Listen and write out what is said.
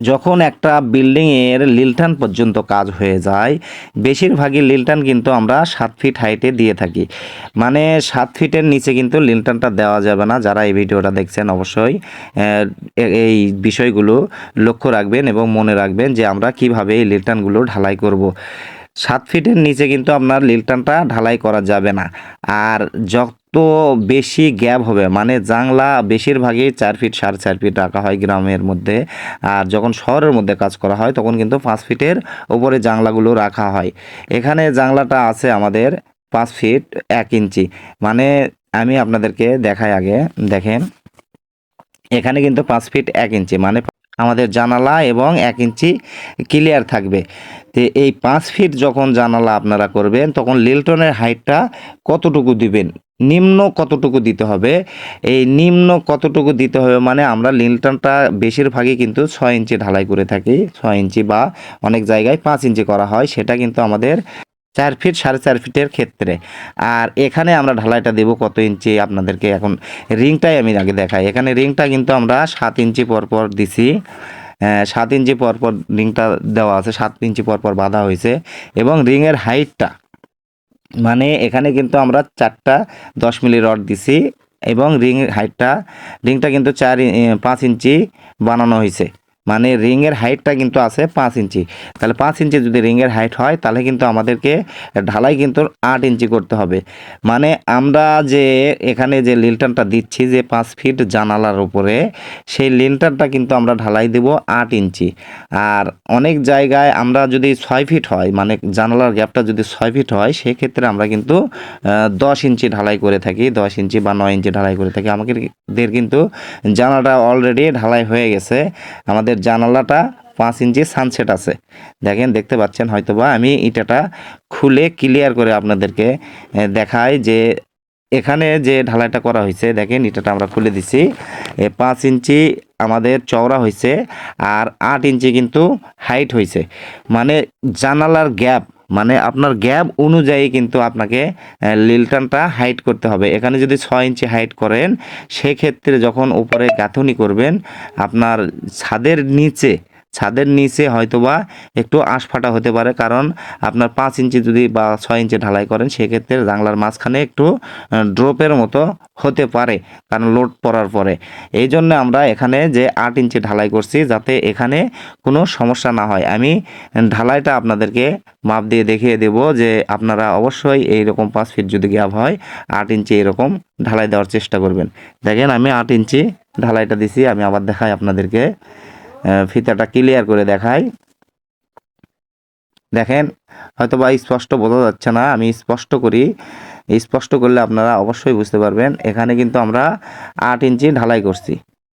যখন একটা বিল্ডিংয়ের লিলটান পর্যন্ত কাজ হয়ে যায়, বেশিরভাগই লিলটান কিন্তু আমরা সাত ফিট হাইটে দিয়ে থাকি মানে সাত ফিটের নিচে কিন্তু লিলটানটা দেওয়া যাবে না, যারা এই ভিডিওটা দেখছেন অবশ্যই এই বিষয়গুলো লক্ষ্য রাখবেন এবং মনে রাখবেন যে আমরা কীভাবে এই লিলটানগুলো ঢালাই করব। সাত ফিটের নিচে কিন্তু আপনার লিলটানটা ঢালাই করা যাবে না। আর যত বেশি গ্যাপ হবে মানে জাংলা বেশিরভাগই চার ফিট, সাড়ে চার ফিট রাখা হয় গ্রামের মধ্যে। আর যখন শহরের মধ্যে কাজ করা হয়, তখন কিন্তু পাঁচ ফিটের উপরে জাংলাগুলো রাখা হয়। এখানে জাংলাটা আছে আমাদের পাঁচ ফিট এক ইঞ্চি। মানে আমি আপনাদেরকে দেখাই আগে, দেখেন। এখানে কিন্তু পাঁচ ফিট এক ইঞ্চি মানে আমাদের জানালা এবং এক ইঞ্চি ক্লিয়ার থাকবে। তো এই পাঁচ ফিট যখন জানালা আপনারা করবেন, তখন লিল্টনের হাইটটা কতটুকু দিবেন? নিম্ন কতটুকু দিতে হবে? এই নিম্ন কতটুকু দিতে হবে মানে আমরা লিল্টনটা বেশিরভাগই কিন্তু ছয় ইঞ্চি ঢালাই করে থাকি। ছয় ইঞ্চি বা অনেক জায়গায় পাঁচ ইঞ্চি করা হয়, সেটা কিন্তু আমাদের চার ফিট সাড়ে চার ফিটের ক্ষেত্রে। আর এখানে আমরা ঢালাইটা দেব কত ইঞ্চি আপনাদেরকে এখন রিংটাই আমি আগে দেখাই। এখানে রিংটা কিন্তু আমরা সাত ইঞ্চি পর পর দিছি। আহ, সাত ইঞ্চি পর পর রিংটা দেওয়া আছে সাত ইঞ্চি পর পর বাঁধা হয়েছে। এবং রিংয়ের হাইটটা মানে এখানে কিন্তু আমরা চারটা দশ মিলি রড দিছি এবং রিং হাইটটা রিংটা কিন্তু চার পাঁচ ইঞ্চি বানানো হয়েছে। মানে রিংয়ের হাইটটা কিন্তু আছে পাঁচ ইঞ্চি। তাহলে পাঁচ ইঞ্চি যদি রিংয়ের হাইট হয়, তাহলে কিন্তু আমাদেরকে ঢালাই কিন্তু আট ইঞ্চি করতে হবে। মানে আমরা যে এখানে যে লিলটানটা দিচ্ছি যে পাঁচ ফিট জানালার উপরে, সেই লিলটানটা কিন্তু আমরা ঢালাই দেব আট ইঞ্চি। আর অনেক জায়গায় আমরা যদি ছয় ফিট হয় মানে জানালার গ্যাপটা যদি ছয় ফিট হয়, সেক্ষেত্রে আমরা কিন্তু দশ ইঞ্চি ঢালাই করে থাকি, দশ ইঞ্চি বা নয় ইঞ্চি ঢালাই করে থাকি। আমাদের কিন্তু জানালাটা অলরেডি ঢালাই হয়ে গেছে। আমাদের জানালাটা পাঁচ ইঞ্চি সানসেট আছে। দেখেন, দেখতে পাচ্ছেন হয়তোবা আমি ইটাটা খুলে ক্লিয়ার করে আপনাদেরকে দেখাই যে এখানে যে ঢালাইটা করা হয়েছে, দেখেন ইটাটা আমরা খুলে দিছি। পাঁচ ইঞ্চি আমাদের চওড়া হয়েছে আর আট ইঞ্চি কিন্তু হাইট হয়েছে। মানে জানালার গ্যাপ মানে আপনার গ্যাপ অনুযায়ী কিন্তু আপনাকে লিলটানটা হাইট করতে হবে। এখানে যদি ছয় ইঞ্চি হাইট করেন, সেক্ষেত্রে যখন উপরে গাঁথনি করবেন, আপনার ছাদের নিচে ছাদের নিচে হয়তোবা একটু আশফাটা হতে পারে, কারণ আপনার পাঁচ ইঞ্চি যদি বা ছয় ইঞ্চি ঢালাই করেন, সেক্ষেত্রে জানলার মাঝখানে একটু ড্রপের মতো হতে পারে, কারণ লোড পড়ার পরে। এই জন্য আমরা এখানে যে আট ইঞ্চি ঢালাই করছি, যাতে এখানে কোনো সমস্যা না হয়। আমি ঢালাইটা আপনাদেরকে মাপ দিয়ে দেখিয়ে দেব যে আপনারা অবশ্যই এই রকম পাঁচ ফিট যদি গ্যাপ হয়, আট ইঞ্চি এরকম ঢালাই দেওয়ার চেষ্টা করবেন। দেখেন, আমি আট ইঞ্চি ঢালাইটা দিছি, আমি আবার দেখাই আপনাদেরকে। ফিতাটা ক্লিয়ার করে দেখাই। দেখেন হয়তো বা স্পষ্ট বোঝা যাচ্ছে না, আমি স্পষ্ট করি। স্পষ্ট করলে আপনারা অবশ্যই বুঝতে পারবেন। এখানে কিন্তু আমরা আট ইঞ্চি ঢালাই করছি।